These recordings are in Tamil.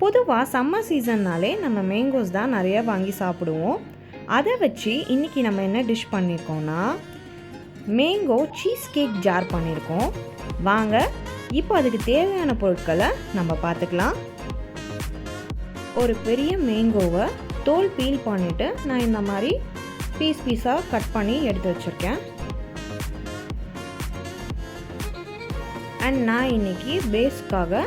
பொதுவாக சம்மர் சீசன்னாலே நம்ம மேங்கோஸ் தான் நிறைய வாங்கி சாப்பிடுவோம். அதை வச்சு இன்றைக்கி நம்ம என்ன டிஷ் பண்ணியிருக்கோம்னா மேங்கோ சீஸ் கேக் ஜார் பண்ணியிருக்கோம் வாங்க இப்போ அதுக்கு தேவையான பொருட்களை நம்ம பார்த்துக்கலாம். ஒரு பெரிய மேங்கோவை தோல் பீல் பண்ணிவிட்டு நான் இந்த மாதிரி பீஸ் பீஸாக கட் பண்ணி எடுத்து வச்சுருக்கேன். அண்ட் நான் இன்னைக்கு பேஸ்க்காக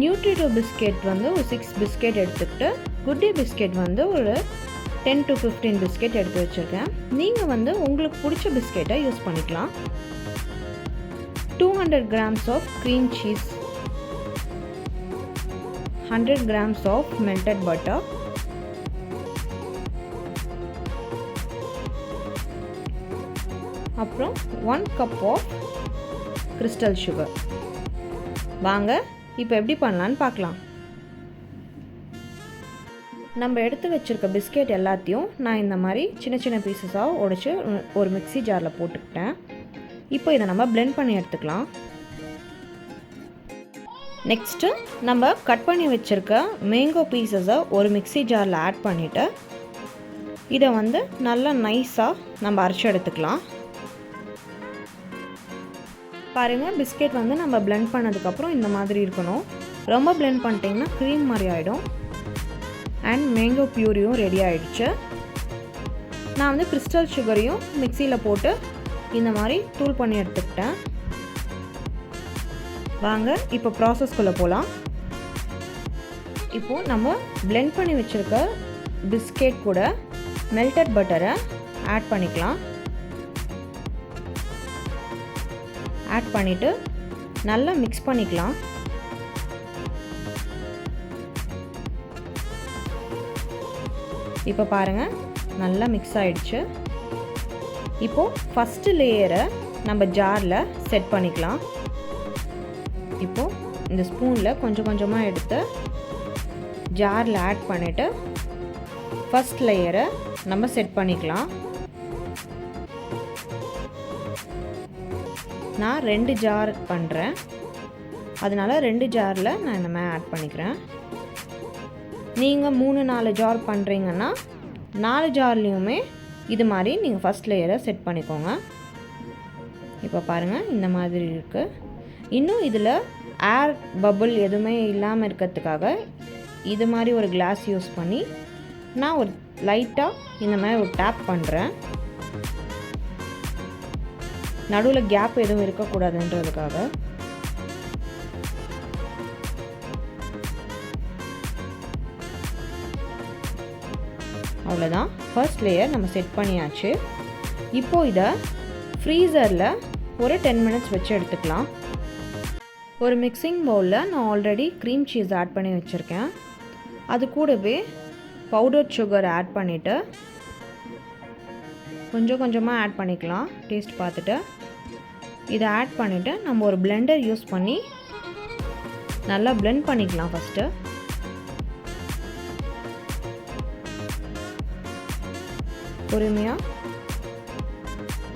நியூட்ரிடோ பிஸ்கெட் வந்து ஒரு சிக்ஸ் பிஸ்கெட் எடுத்துக்கிட்டு குட்டி பிஸ்கெட் வந்து ஒரு டென் டு ஃபிஃப்டீன் பிஸ்கெட் எடுத்து வச்சுருக்கேன். நீங்கள் வந்து உங்களுக்கு பிடிச்ச பிஸ்கெட்டை யூஸ் பண்ணிக்கலாம். Two hundred grams of cream cheese hundred grams of melted butter அப்புறம் one cup of crystal sugar வாங்க இப்போ எப்படி பண்ணலான்னு பார்க்கலாம். நம்ம எடுத்து வச்சுருக்க பிஸ்கெட் எல்லாத்தையும் நான் இந்த மாதிரி சின்ன சின்ன பீசஸாக உடைச்சி ஒரு மிக்ஸி ஜாரில் போட்டுக்கிட்டேன். இப்போ இதை நம்ம பிளெண்ட் பண்ணி எடுத்துக்கலாம். நெக்ஸ்ட்டு நம்ம கட் பண்ணி வச்சுருக்க மேங்கோ பீசஸை ஒரு மிக்ஸி ஜாரில் ஆட் பண்ணிவிட்டு இதை வந்து நல்லா நைஸாக நம்ம அரைச்சி எடுத்துக்கலாம். பாருங்கள் பிஸ்கெட் வந்து நம்ம பிளெண்ட் பண்ணதுக்கப்புறம் இந்த மாதிரி இருக்கணும். ரொம்ப பிளெண்ட் பண்ணிட்டிங்கன்னா க்ரீம் மாதிரி ஆகிடும் அண்ட் மேங்கோ ப்யூரியும் ரெடி ஆகிடுச்சு நான் வந்து கிறிஸ்டல் சுகரையும் மிக்சியில் போட்டு இந்த மாதிரி தூள் பண்ணி எடுத்துக்கிட்டேன். வாங்க இப்போ ப்ராசஸ்குள்ளே போகலாம் இப்போது நம்ம பிளெண்ட் பண்ணி வச்சுருக்க பிஸ்கெட் கூட மெல்டட் பட்டரை ஆட் பண்ணிக்கலாம். ஆட் பண்ணிவிட்டு நல்லா மிக்ஸ் பண்ணிக்கலாம். இப்போ பாருங்கள் நல்லா மிக்ஸ் ஆகிடுச்சு இப்போது ஃபஸ்ட்டு லேயரை நம்ம ஜாரில் செட் பண்ணிக்கலாம். இப்போது இந்த ஸ்பூனில் கொஞ்சம் கொஞ்சமாக எடுத்து ஜாரில் ஆட் பண்ணிவிட்டு ஃபஸ்ட் லேயரை நம்ம செட் பண்ணிக்கலாம். நான் ரெண்டு ஜார் பண்ணுறேன் அதனால் ரெண்டு ஜாரில் நான் இந்தமாதிரி ஆட் பண்ணிக்கிறேன். நீங்கள் மூணு நாலு ஜார் பண்ணுறீங்கன்னா நாலு ஜார்லேயுமே இது மாதிரி நீங்கள் ஃபஸ்ட் லேயரை செட் பண்ணிக்கோங்க. இப்போ பாருங்கள் இந்த மாதிரி இருக்குது இன்னும் இதில் ஏர் பபுள் எதுவுமே இல்லாமல் இருக்கிறதுக்காக இது மாதிரி ஒரு கிளாஸ் யூஸ் பண்ணி நான் ஒரு லைட்டாக இந்த மாதிரி ஒரு டேப் பண்ணுறேன் நடுவில் கேப் எதுவும் இருக்கக்கூடாதுன்றதுக்காக. அவ்வளோதான் ஃபர்ஸ்ட் லேயர் நம்ம செட் பண்ணியாச்சு. இப்போது இதை ஃப்ரீசரில் ஒரு டென் மினிட்ஸ் வச்சு எடுத்துக்கலாம். ஒரு மிக்சிங் பவுலில் நான் ஆல்ரெடி க்ரீம் சீஸ் ஆட் பண்ணி வச்சுருக்கேன். அது கூடவே பவுடர் சுகர் ஆட் பண்ணிவிட்டு கொஞ்சம் கொஞ்சமாக ஆட் பண்ணிக்கலாம். டேஸ்ட் பார்த்துட்டு. இதை ஆட் பண்ணிவிட்டு நம்ம ஒரு பிளெண்டர் யூஸ் பண்ணி நல்லா பிளெண்ட் பண்ணிக்கலாம் ஃபஸ்ட்டு பொறுமையாக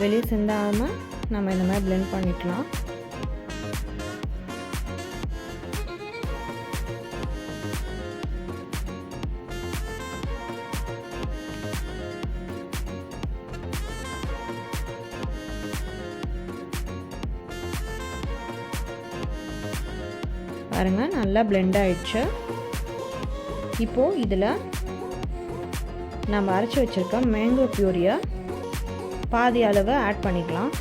வெளியே சிந்தாமல் நம்ம இந்த மாதிரி பிளெண்ட் பண்ணிக்கலாம். பாருங்கள் நல்லா பிளெண்ட் ஆயிடுச்சு. இப்போது இதில் நம்ம அரைச்சி வச்சுருக்க மேங்கோ பியூரியை பாதி அளவு ஆட் பண்ணிக்கலாம்.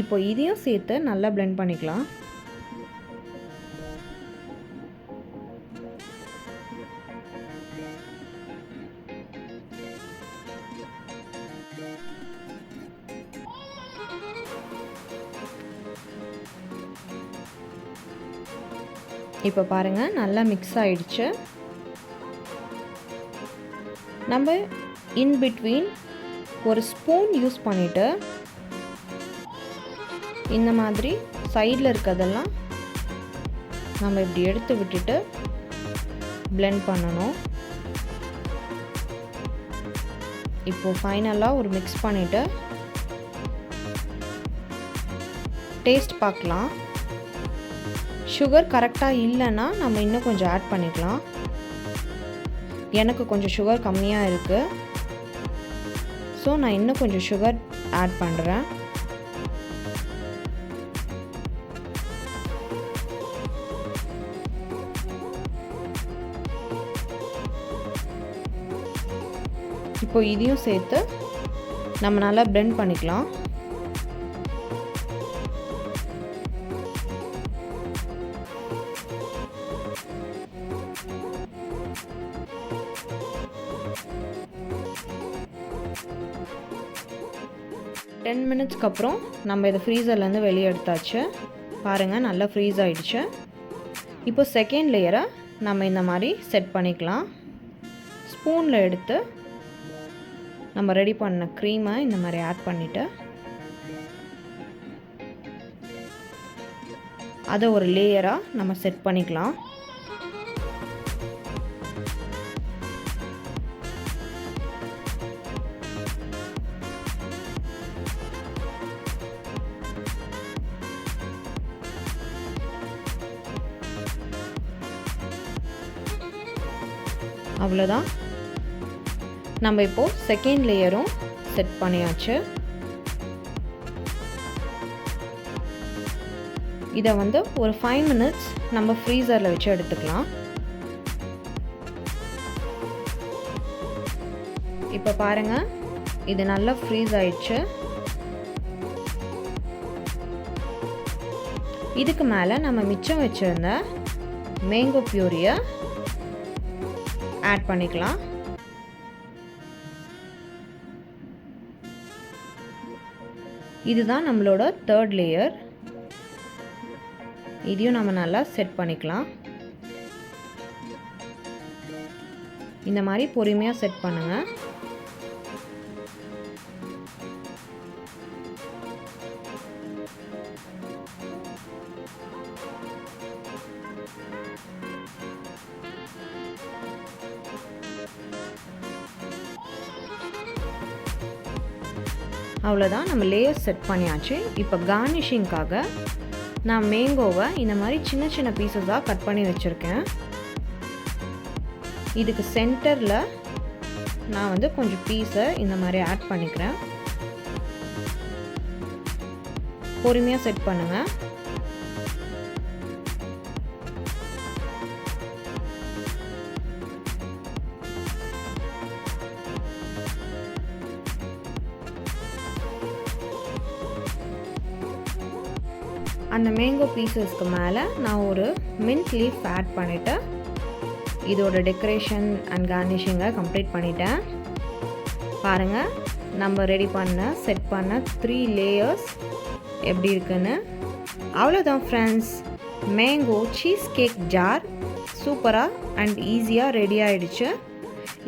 இப்போ இதையும் சேர்த்து நல்லா பிளெண்ட் பண்ணிக்கலாம். இப்போ பாருங்கள் நல்லா மிக்ஸ் ஆகிடுச்சு நம்ம இன் பிட்வீன் ஒரு ஸ்பூன் யூஸ் பண்ணிவிட்டு இந்த மாதிரி சைடில் இருக்கிறதெல்லாம் நம்ம இப்படி எடுத்து விட்டுட்டு பிளெண்ட் பண்ணணும். இப்போது ஃபைனலாக ஒரு மிக்ஸ் பண்ணிவிட்டு டேஸ்ட் பார்க்கலாம். சுகர் கரெக்டாக இல்லைன்னா நம்ம இன்னும் கொஞ்சம் ஆட் பண்ணிக்கலாம். எனக்கு கொஞ்சம் சுகர் கம்மியாக இருக்குது ஸோ நான் இன்னும் கொஞ்சம் சுகர் ஆட் பண்ணுறேன் இப்போ இதையும் சேர்த்து நம்ம நல்லா blend பண்ணிக்கலாம். டென் மினிட்ஸ்க்கு அப்புறம் நம்ம இதை ஃப்ரீசர்லேருந்து வெளியே எடுத்தாச்சு. பாருங்கள் நல்லா ஃப்ரீஸ் ஆகிடுச்சு இப்போ செகண்ட் லேயரை நம்ம இந்த மாதிரி செட் பண்ணிக்கலாம். ஸ்பூனில் எடுத்து நம்ம ரெடி பண்ண க்ரீமை இந்த மாதிரி ஆட் பண்ணிவிட்டு அதை ஒரு லேயராக நம்ம செட் பண்ணிக்கலாம். அவ்வளோதான் நம்ம இப்போது செகண்ட் லேயரும் செட் பண்ணியாச்சு. இதை வந்து ஒரு ஃபைவ் மினிட்ஸ் நம்ம ஃப்ரீசரில் வச்சு எடுத்துக்கலாம். இப்போ பாருங்கள் இது நல்லா ஃப்ரீஸ் ஆயிடுச்சு. இதுக்கு மேலே நம்ம மிச்சம் வச்சுருந்த மேங்கோ பியூரியை ஆட் பண்ணிக்கலாம். இதுதான் நம்மளோட தேர்ட் லேயர் இதையும் நம்ம நல்லா செட் பண்ணிக்கலாம். இந்த மாதிரி பொறுமையாக செட் பண்ணுங்கள் அவ்வளோதான் நம்ம லேயர் செட் பண்ணியாச்சு. இப்போ கார்னிஷிங்காக நான் மேங்கோவை இந்த மாதிரி சின்ன சின்ன பீசஸாக கட் பண்ணி வச்சுருக்கேன். இதுக்கு சென்டரில் நான் வந்து கொஞ்சம் பீஸை இந்த மாதிரி ஆட் பண்ணிக்கிறேன். பொறுமையாக செட் பண்ணுங்கள் அந்த மேங்கோ பீசஸ்க்கு மேலே நான் ஒரு மின்ட் லீஃப் ஆட் பண்ணிவிட்டு இதோட டெக்கரேஷன் அண்ட் கார்னிஷிங்கை கம்ப்ளீட் பண்ணிட்டேன். பாருங்கள் நம்ம ரெடி பண்ண செட் பண்ண த்ரீ லேயர்ஸ் எப்படி இருக்குன்னு. அவ்வளோதான் friends mango cheese cake jar சூப்பராக அண்ட் ஈஸியாக ரெடி ஆகிடுச்சு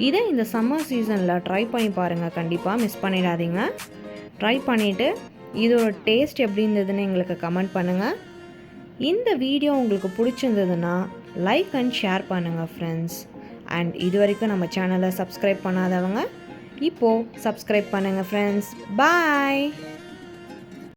இதை இந்த சம்மர் சீசனில் ட்ரை பண்ணி பாருங்கள் கண்டிப்பாக மிஸ் பண்ணிடாதீங்க. ட்ரை பண்ணிவிட்டு இதோட டேஸ்ட் எப்படி இருந்ததுன்னு எங்களுக்கு கமெண்ட் பண்ணுங்கள் இந்த வீடியோ உங்களுக்கு பிடிச்சிருந்ததுன்னா லைக் அண்ட் ஷேர் பண்ணுங்கள் ஃப்ரெண்ட்ஸ் அண்ட் இது வரைக்கும் நம்ம சேனலை சப்ஸ்கிரைப் பண்ணாதவங்க இப்போது சப்ஸ்கிரைப் பண்ணுங்கள் ஃப்ரெண்ட்ஸ் பாய்